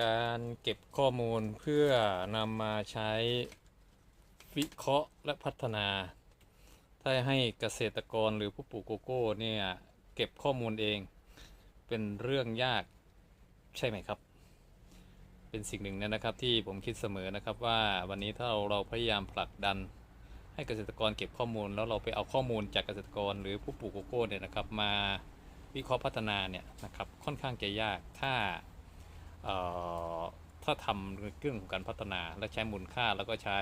การเก็บข้อมูลเพื่อนำมาใช้วิเคราะห์และพัฒนา ถ้าให้เกษตรกรหรือผู้ปลูกโกโก้เนี่ยเก็บข้อมูลเอง เป็นเรื่องยากใช่ไหมครับ เป็นสิ่งหนึ่งนะครับที่ผมคิดเสมอนะครับว่าวันนี้ถ้าเราเราพยายามผลักดันให้เกษตรกรเก็บข้อมูล แล้วเราไปเอาข้อมูลจากเกษตรกรหรือผู้ปลูกโกโก้เนี่ยนะครับมาวิเคราะห์พัฒนาเนี่ยนะครับค่อนข้างจะยากถ้า ถ้าทำเรื่องของการพัฒนาและใช้มูลค่าแล้วก็ใช้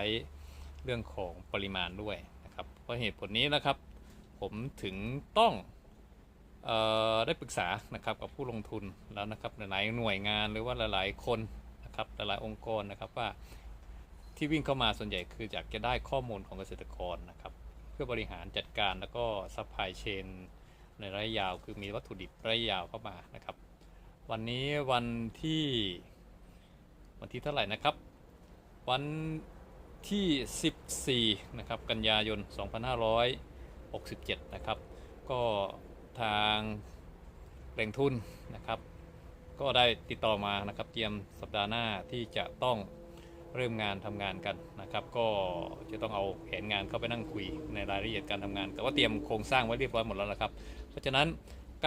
เรื่องของปริมาณด้วยนะครับเพราะเหตุผลนี้นะครับ ผมถึงต้องออได้ปรึกษานะครับกับผู้ลงทุนแล้วนะครับหลายหน่วยงานหรือว่าหลาย ๆ คนนะครับหลายๆองค์กรนะครับว่าที่วิ่งเข้ามาส่วนใหญ่คืออยากจะได้ข้อมูลของเกษตรกรนะครับ เพื่อบริหารจัดการแล้วก็ซัพพลายเชนในระยะยาวคือมีวัตถุดิบระยะยาวเข้ามานะครับ วันนี้วันที่วันที่เท่าไหร่นะครับ วันที่ 14 นะครับ กันยายน 2567 นะครับ ก็ทางแหล่งทุนนะครับ ก็ได้ติดต่อมานะครับ เตรียมสัปดาห์หน้าที่จะต้องเริ่มงานทำงานกันนะครับ ก็จะต้องเอาแผนงานเข้าไปนั่งคุยในรายละเอียดการทำงาน แต่ว่าเตรียมโครงสร้างไว้เรียบร้อยหมดแล้วนะครับ เพราะฉะนั้น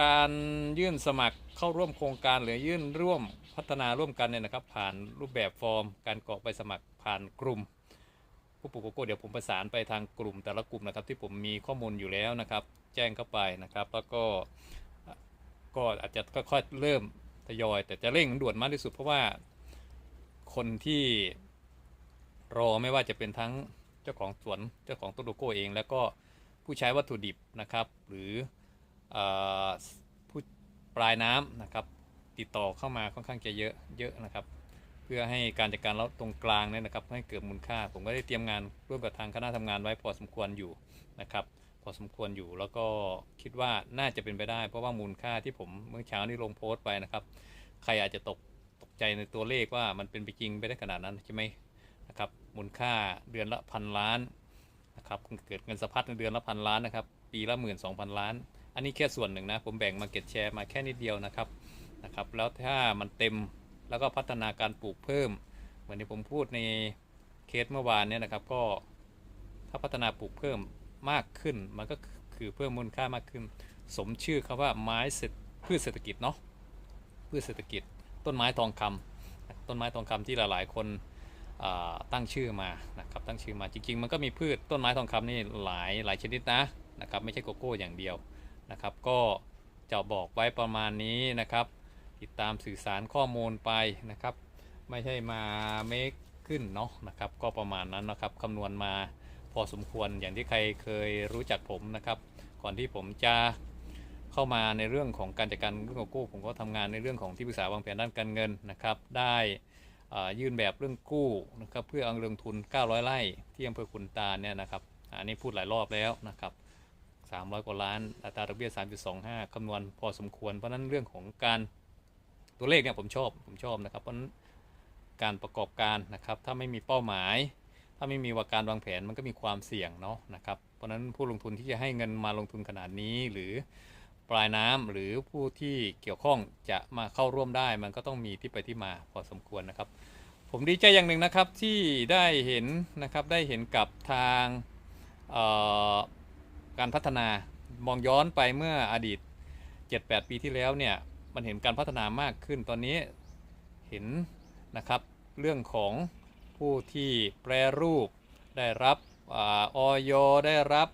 การยื่นสมัครเข้าร่วมโครงการหรือยื่นร่วมพัฒนาร่วมกันเนี่ยนะครับ ผ่านรูปแบบฟอร์ม การกรอกใบสมัครผ่านกลุ่ม ผู้ปลูกโกโก้เดี๋ยวผมประสานไปทางกลุ่มแต่ละกลุ่มนะครับ ที่ผมมีข้อมูลอยู่แล้วนะครับ แจ้งเข้าไปนะครับ แล้วก็ก็อาจจะค่อยๆเริ่มทยอย แต่จะเร่งด่วนมากที่สุดเพราะว่าคนที่รอไม่ว่าจะเป็นทั้งเจ้าของสวนเจ้าของต้นโกโก้เอง แล้วก็ผู้ใช้วัตถุดิบนะครับ หรือเอ่อ ผู้ปลายน้ำนะครับ ติดต่อเข้ามาค่อนข้างจะเยอะเยอะนะครับ เพื่อให้การจัดการแล้วตรงกลางเนี่ยนะครับ ให้เกิดมูลค่า ผมก็ได้เตรียมงานร่วมกับทางคณะทำงานไว้พอสมควรอยู่นะครับ พอสมควรอยู่แล้วก็คิดว่าน่าจะเป็นไปได้ เพราะว่ามูลค่าที่ผมเมื่อเช้านี้ลงโพสต์ไปนะครับ ใครอาจจะตกตกใจในตัวเลขว่ามันเป็นไปจริงไปได้ขนาดนั้นใช่ไหมนะครับมูลค่าเดือนละพันล้านนะครับเกิดเงินสะพัดในเดือนละพันล้านนะครับ ปีละหมื่นสองพันล้าน อันนี้แค่ส่วนหนึ่งนะ ผมแบ่งมาเก็ตแชร์มาแค่นิดเดียวนะครับนะครับ แล้วถ้ามันเต็มแล้วก็พัฒนาการปลูกเพิ่ม เหมือนที่ผมพูดในเคสเมื่อวานเนี่ยนะครับ ก็ถ้าพัฒนาปลูกเพิ่มมากขึ้น มันก็คือเพิ่มมูลค่ามากขึ้น สมชื่อคำว่าไม้เศรษฐพืชเศรษฐกิจเนาะพืชเศรษฐกิจ ต้นไม้ทองคำต้นไม้ทองคำที่หลายๆ คนตั้งชื่อมานะครับตั้งชื่อมาจริง ๆ มันก็มีพืชต้นไม้ทองคำนี่หลายหลายชนิดนะนะครับไม่ใช่โกโก้อย่างเดียว นะครับ ก็จะบอกไว้ประมาณนี้นะครับ ติดตามสื่อสารข้อมูลไปนะครับ ไม่ใช่มาเมคขึ้นเนาะนะครับ ก็ประมาณนั้นนะครับคำนวณมาพอสมควรอย่างที่ใครเคยรู้จักผมนะครับ ก่อนที่ผมจะเข้ามาในเรื่องของการจัดการเรื่องกโก้ผมก็ทำงานในเรื่องของที่ปรึกษาวางแผนด้านการเงินนะครับ ได้ยื่นแบบเรื่องกู้นะครับเพื่อเอาเรื่องทุน 900 ไร่ที่อำเภอขุนตาลเนี่ยนะครับอันนี้พูดหลายรอบแล้วนะครับ 300 กว่าล้านอัตราดอกเบี้ย 3.25 คำนวณพอสมควร เพราะนั้นเรื่องของการตัวเลขเนี่ยผมชอบผมชอบนะครับ เพราะนั้นการประกอบการนะครับ ถ้าไม่มีเป้าหมาย ถ้าไม่มีว่าการวางแผนมันก็มีความเสี่ยงเนาะนะครับ เพราะนั้นผู้ลงทุนที่จะให้เงินมาลงทุนขนาดนี้หรือปลายน้ำหรือผู้ที่เกี่ยวข้องจะมาเข้าร่วมได้ มันก็ต้องมีที่ไปที่มาพอสมควรนะครับ ผมดีใจอย่างหนึ่งนะครับที่ได้เห็นนะครับได้เห็นกับทางเอ่อ การพัฒนามองย้อนไปเมื่ออดีต 7-8 ปีที่แล้วเนี่ยมันเห็นการพัฒนามากขึ้นตอนนี้เห็นนะครับเรื่องของผู้ที่แปรรูปได้รับออยได้รับ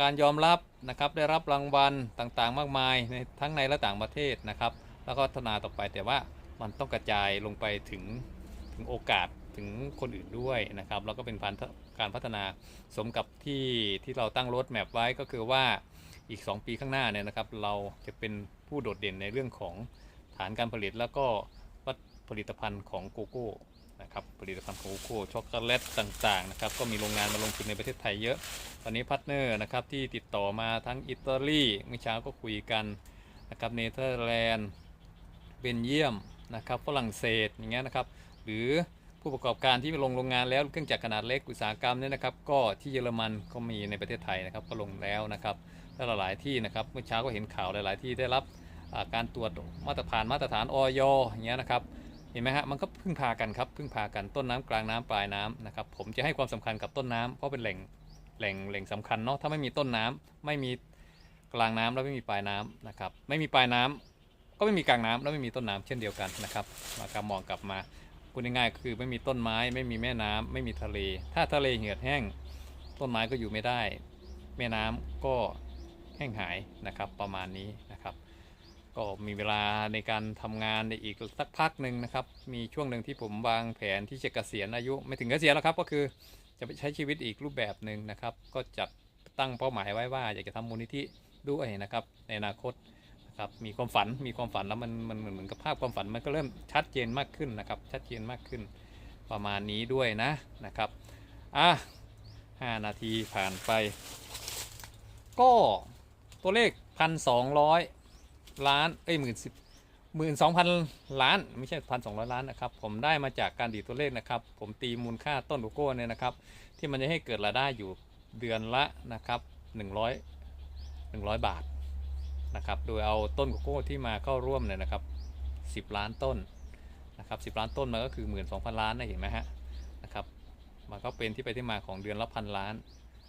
การยอมรับนะครับได้รับรางวัลต่างๆ มากมายในทั้งในและต่างประเทศนะครับ แล้วก็พัฒนาต่อไปแต่ว่ามันต้องกระจายลงไปถึงถึงโอกาส ถึงคนอื่นด้วยนะครับแล้วก็เป็นการพัฒนาสมกับที่ที่เราตั้งรถแมพไว้ก็คือว่าอีก 2 ปีข้างหน้าเนี่ยนะครับ เราจะเป็นผู้โดดเด่นในเรื่องของฐานการผลิตแล้วก็วัตผลิตภัณฑ์ของโกโก้นะครับผลิตภัณฑ์ของโกโก้ช็อกโกแลตต่างๆนะครับก็มีโรงงานมาลงทุนในประเทศไทยเยอะ ตอนนี้พาร์ทเนอร์นะครับที่ติดต่อมาทั้งอิตาลีเมื่อเช้าก็คุยกันนะครับเนเธอร์แลนด์เบนเยียมนะครับฝรั่งเศสอย่างเงี้ยนะครับ หรือ ผู้ประกอบการที่ลงโรงงานแล้วเครื่องจักรขนาดเล็กอุตสาหกรรมเนี่ยนะครับ ก็ที่เยอรมันก็มีในประเทศไทยนะครับก็ลงแล้วนะครับและหลายๆที่นะครับเมื่อเช้าก็เห็นข่าวหลาย ๆ ที่ได้รับการตรวจมาตรฐานมาตรฐานออยอย่างเงี้ยนะครับเห็นไหมฮะมันก็พึ่งพากันครับพึ่งพากันต้นน้ำกลางน้ำปลายน้ำนะครับผมจะให้ความสำคัญกับต้นน้ำเพราะเป็นแหล่งแหล่งแหล่งสำคัญเนาะถ้าไม่มีต้นน้ำไม่มีกลางน้ำแล้วไม่มีปลายน้ำนะครับไม่มีปลายน้ำก็ไม่มีกลางน้ำแล้วไม่มีต้นน้ำเช่นเดียวกันนะครับมากามองกลับมา พูดง่ายๆคือไม่มีต้นไม้ไม่มีแม่น้ำไม่มีทะเล ถ้าทะเลเหือดแห้ง ต้นไม้ก็อยู่ไม่ได้ แม่น้ำก็แห้งหายนะครับประมาณนี้นะครับ ก็มีเวลาในการทำงานในอีกสักพักหนึ่งนะครับ มีช่วงหนึ่งที่ผมวางแผนที่จะเกษียณอายุ ไม่ถึงเกษียณแล้วครับ ก็คือจะไปใช้ชีวิตอีกรูปแบบหนึ่งนะครับ ก็จัดตั้งเป้าหมายไว้ว่าอยากจะทำมูลนิธิด้วยนะครับ ในอนาคต ครับมีความฝันมีความฝันแล้วมันมันเหมือนกับภาพความฝันมันก็เริ่มชัดเจนมากขึ้นนะครับ ชัดเจนมากขึ้นประมาณนี้ด้วยนะนะครับอะห้านาทีผ่านไป ก็ตัวเลขพันสองร้อยล้านเอ้ยหมื่นสิบหมื่นสองพันล้าน ไม่ใช่พันสองร้อยล้านนะครับ ผมได้มาจากการดีดตัวเลขนะครับ ผมตีมูลค่าต้นโกโก้เนี่ยนะครับ ที่มันจะให้เกิดรายได้อยู่เดือนละนะครับหนึ่งร้อยหนึ่งร้อยบาท นะครับ โดยเอาต้นโกโก้ที่มาเข้าร่วมเนี่ยนะครับสิบล้านต้นนะครับสิบล้านต้นมันก็คือหมื่นสองพันล้านนะเห็นไหมฮะนะครับมันก็เป็นที่ไปที่มาของเดือนละพันล้าน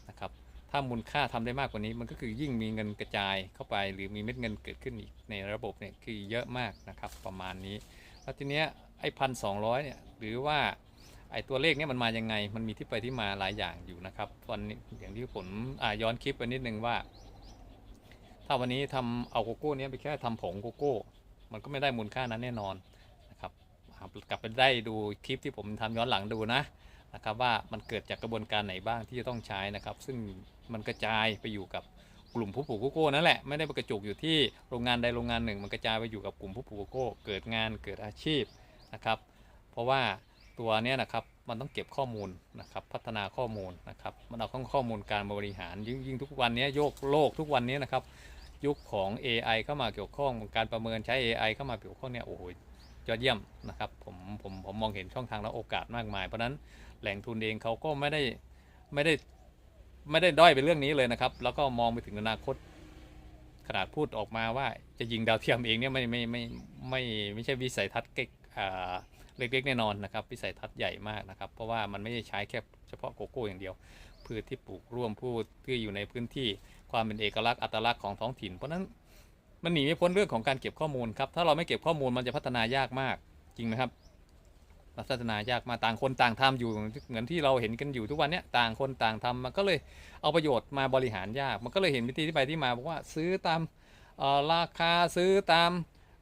นะครับถ้ามูลค่าทำได้มากกว่านี้มันก็คือยิ่งมีเงินกระจายเข้าไป หรือมีเม็ดเงินเกิดขึ้นอีกในระบบเนี่ยคือเยอะมากนะครับประมาณนี้ แล้วทีเนี้ยไอ้พันสองร้อยเนี่ยหรือว่าไอ้ตัวเลขเนี่ยมันมายังไง มันมีที่ไปที่มาหลายอย่างอยู่นะครับวันนี้อย่างที่ผมอ่าย้อนคลิปไปนิดนึงว่า ถ้าวันนี้ทำเอาโกโก้เนี้ยไปแค่ทำผงโกโก้ มันก็ไม่ได้มูลค่านั้นแน่นอนนะครับกลับไปได้ดูคลิปที่ผมทำย้อนหลังดูนะนะครับว่ามันเกิดจากกระบวนการไหนบ้างที่จะต้องใช้นะครับ ซึ่งมันกระจายไปอยู่กับกลุ่มผู้ปลูกโกโก้นั่นแหละไม่ได้กระจุกอยู่ที่โรงงานใดโรงงานหนึ่ง มันกระจายไปอยู่กับกลุ่มผู้ปลูกโกโก้ เกิดงานเกิดอาชีพนะครับ เพราะว่าตัวเนี้ยนะครับมันต้องเก็บข้อมูลนะครับพัฒนาข้อมูลนะครับมันเอาข้อมูลการบริหารยิ่งทุกวันนี้โยกโลกทุกวันนี้นะครับ ยุคของ AI เข้ามาเกี่ยวข้องการประเมินใช้ AI เข้ามาเกี่ยวข้องเนี่ยโอ้โหยอดเยี่ยมนะครับผมผมผมมองเห็นช่องทางและโอกาสมากมาย เพราะนั้นแหล่งทุนเองเขาก็ไม่ได้ไม่ได้ไม่ได้ด้อยไปเรื่องนี้เลยนะครับ แล้วก็มองไปถึงอนาคตขนาดพูดออกมาว่าจะยิงดาวเทียมเองเนี่ยไม่ไม่ไม่ไม่ไม่ใช่วิสัยทัศน์เก๊กเล็กๆแน่นอนนะครับ วิสัยทัศน์ใหญ่มากนะครับ เพราะว่ามันไม่ได้ใช้แค่เฉพาะโกโก้อย่างเดียว พืชที่ปลูกร่วมพืชที่อยู่ในพื้นที่ ความเป็นเอกลักษณ์อัตลักษณ์ของท้องถิ่น เพราะนั้นมันหนีไม่พ้นเรื่องของการเก็บข้อมูลครับ ถ้าเราไม่เก็บข้อมูลมันจะพัฒนายากมาก จริงไหมครับพัฒนายากมาต่างคนต่างทำอยู่เหมือนที่เราเห็นกันอยู่ทุกวันเนี้ยต่างคนต่างทำมันก็เลยเอาประโยชน์มาบริหารยาก มันก็เลยเห็นวิธีที่ไปที่มาบอกว่าซื้อตามราคาซื้อตาม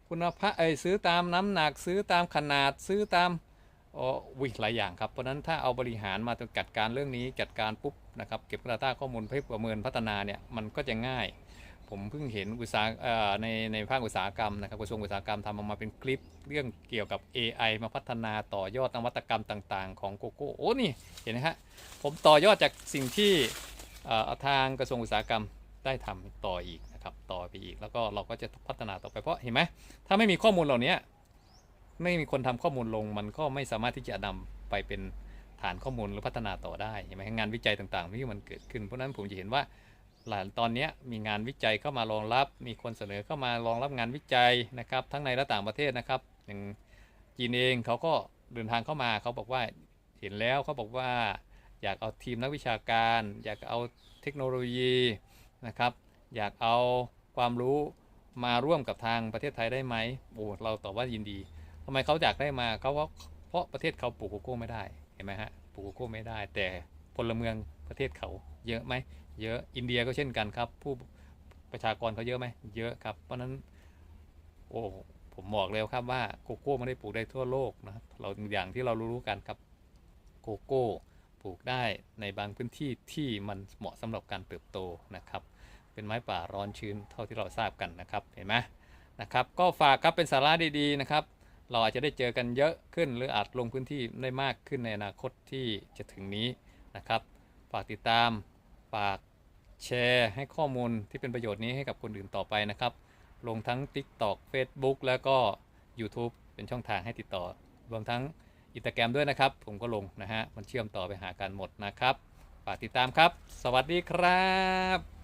คุณภาพเอ้ซื้อตามน้ำหนักซื้อตามขนาดซื้อตาม อ๋อวิหลายอย่างครับ เพราะฉะนั้นถ้าเอาบริหารมาจัดการเรื่องนี้จัดการปุ๊บนะครับเก็บ Data ข้อมูลเพื่อประเมินพัฒนาเนี่ยมันก็จะง่าย ผมเพิ่งเห็นอุตสาหในในภาคอุตสาหกรรมนะครับกระทรวงอุตสาหกรรมทำออกมาเป็นคลิปเรื่องเกี่ยวกับ AI มาพัฒนาต่อยอดนวัตกรรมต่างๆ ของโกโก้โอ้นี่เห็นไหมฮะผมต่อยอดจากสิ่งที่ทางกระทรวงอุตสาหกรรมได้ทำต่ออีกนะครับต่อไปอีกแล้วก็เราก็จะพัฒนาต่อไปเพราะเห็นไหมถ้าไม่มีข้อมูลเหล่านี้ ไม่มีคนทำข้อมูลลง มันก็ไม่สามารถที่จะนำไปเป็นฐานข้อมูลหรือพัฒนาต่อได้ใช่ไหมงานวิจัยต่างๆที่มันเกิดขึ้น เพราะฉะนั้นผมจะเห็นว่าหลานตอนนี้มีงานวิจัยเข้ามารองรับ มีคนเสนอเข้ามารองรับงานวิจัยนะครับ ทั้งในและต่างประเทศนะครับ อย่างจีนเองเขาก็เดินทางเข้ามาเขาบอกว่าเห็นแล้วเขาบอกว่าอยากเอาทีมนักวิชาการ อยากเอาเทคโนโลยีนะครับ อยากเอาความรู้มาร่วมกับทางประเทศไทยได้ไหมโอ้เราตอบว่ายินดี ทำไมเขาอยากได้มาเขาว่าเพราะประเทศเขาปลูกโกโก้ไม่ได้เห็นไหมฮะปลูกโกโก้ไม่ได้ แต่พลเมืองประเทศเขาเยอะไหมเยอะอินเดียก็เช่นกันครับ ผู้ประชากรเขาเยอะไหมเยอะครับ เพราะนั้นโอ้ผมบอกเลยครับว่าโกโก้ไม่ได้ปลูกได้ทั่วโลกนะครับเราอย่างที่เรารู้กันครับโกโก้ปลูกได้ในบางพื้นที่ที่มันเหมาะสำหรับการเติบโตนะครับ เป็นไม้ป่าร้อนชื้นเท่าที่เราทราบกันนะครับเห็นไหมนะครับ ก็ฝากครับเป็นสาระดีๆนะครับ เราอาจจะได้เจอกันเยอะขึ้น หรืออาจลงพื้นที่ได้มากขึ้นในอนาคตที่จะถึงนี้นะครับ ฝากติดตาม ฝากแชร์ให้ข้อมูลที่เป็นประโยชน์นี้ให้กับคนอื่นต่อไปนะครับ ลงทั้ง TikTok Facebook แล้วก็ YouTube เป็นช่องทางให้ติดต่อ รวมทั้งอินสตาแกรมด้วยนะครับ ผมก็ลงนะฮะ มันเชื่อมต่อไปหากันหมดนะครับ ฝากติดตามครับ สวัสดีครับ